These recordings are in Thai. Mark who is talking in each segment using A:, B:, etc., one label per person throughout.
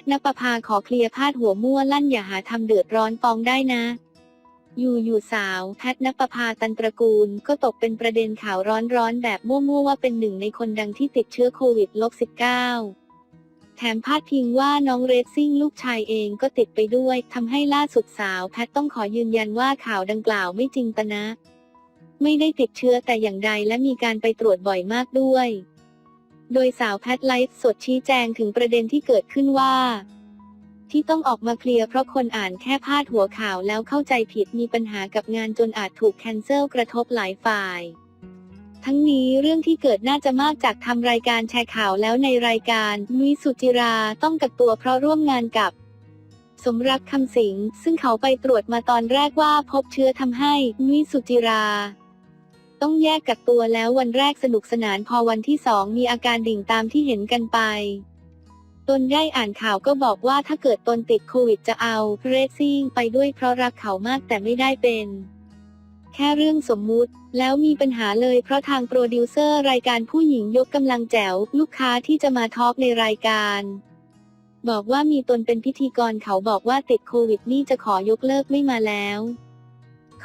A: ทนปภาขอเคลียร์พาดหัวมั่วลั่นอย่าหาทำเดือดร้อนฟองได้นะ อยู่อยู่สาวแพทนปภาตันตระกูล ก็ตกเป็นประเด็นข่าวร้อนๆแบบมั่วๆว่าเป็นหนึ่งในคนดังที่ติดเชื้อโควิด -19 แถมพาดพิงว่าน้องเรซซิ่งลูกชายเองก็ติดไปด้วยทำให้ล่าสุดสาวแพทต้องขอยืนยันว่าข่าวดังกล่าวไม่จริงตนะ ไม่ได้ติดเชื้อแต่อย่างใดและมีการไปตรวจบ่อยมากด้วย โดยสาวแพทไลฟ์สดชี้แจงถึงประเด็นที่เกิดขึ้นว่า ที่ต้องออกมาเคลียร์เพราะคนอ่านแค่พาดหัวข่าวแล้วเข้าใจผิดมีปัญหากับงานจนอาจถูกแคนเซิลกระทบหลายฝ่าย ทั้งนี้เรื่องที่เกิดน่าจะมากจากทำรายการแชร์ข่าวแล้วในรายการนุ้ยสุจิราต้องกักตัวเพราะร่วมงานกับ สมรักคำสิงซึ่งเขาไปตรวจมาตอนแรกว่าพบเชื้อทำให้นุ้ยสุจิรา ต้องแยกกักตัวแล้ววันแรกสนุกสนานพอวันที่สองมีอาการดิ่งตามที่เห็นกันไป ตนได้อ่านข่าวก็บอกว่าถ้าเกิดตนติดโควิดจะเอาเรซซิ่งไปด้วยเพราะรักเขามากแต่ไม่ได้เป็นแค่เรื่องสมมุติ แล้วมีปัญหาเลยเพราะทางโปรดิวเซอร์รายการผู้หญิงยกกำลังแจ๋ว ลูกค้าที่จะมาทอล์กในรายการ บอกว่ามีตนเป็นพิธีกรเขาบอกว่าติดโควิดนี่จะขอยกเลิกไม่มาแล้ว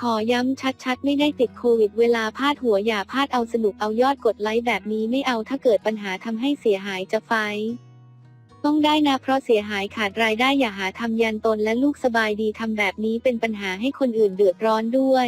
A: ขอย้ำชัดๆ ไม่ได้ติดโควิด เวลาพาดหัวอย่าพาดเอาสนุกเอายอดกดไลค์แบบนี้ไม่เอาถ้าเกิดปัญหาทำให้เสียหายจะไฟ ต้องได้นะเพราะเสียหายขาดรายได้อย่าหาทำยันตนและลูกสบายดีทำแบบนี้เป็นปัญหาให้คนอื่นเดือดร้อนด้วย